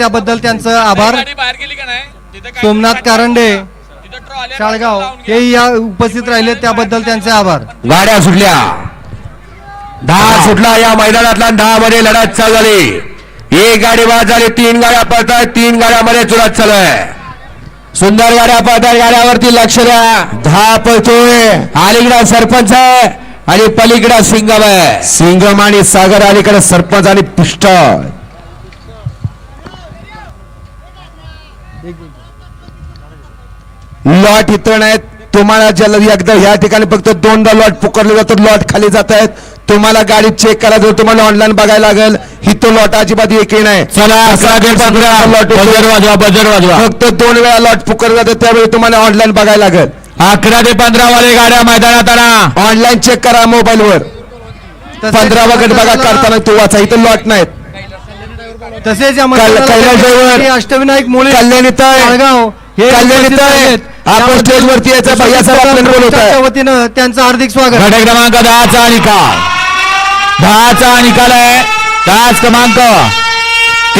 त्याबद्दल त्यांचं आभार. गाडी बाहेर गेली का नाही? तिथं काय- सोमनाथ कारंडे शाळगाव. हे या उपस्थित राहिले त्याबद्दल त्यांचे आभार. गाड्या सुटल्या. दहा सुटला या मैदानातला दहा मध्ये लढत चालू झाली. एक गाडी बाद झाली तीन गाड्या पळतात तीन गाड्यामध्ये चुरत चालू आहे. सुंदर गाड्या पळतात गाड्यावरती लक्ष द्या. दहा पळतोय. अलीकडा सरपंच आहे आणि पलीकडा सिंगम आहे. सिंगम आणि सागर अलीकडे सरपंच आणि पिस्टल लॉट इथं नाहीत तुम्हाला जलद एकदा ह्या ठिकाणी फक्त दोनदा लॉट पुकारले जातात. लॉट खाली जात आहेत. तुम्हाला गाडी चेक करायचं तुम्हाला ऑनलाईन बघायला लागेल. हिथं लॉट अजिबात एकही नाही. चला बजर वाजवा बजर वाजवा. फक्त दोन वेळा लॉट पुकारले जातात त्यावेळी तुम्हाला ऑनलाईन बघायला लागेल. अकरा ते पंधरा वाले गाड्या मैदानात आणा. ऑनलाईन चेक करा मोबाईल वर तसेच पंधरा वगैरे बघा करताना तू वाचा. इथं लॉट नाहीत. तसेच या श्री अष्टविनायक मुळे हे. आपण वतीनं त्यांचं हार्दिक स्वागत. गट क्रमांक दहाचा निकाल. दहाचा निकाल आहे. दहाच क्रमांक.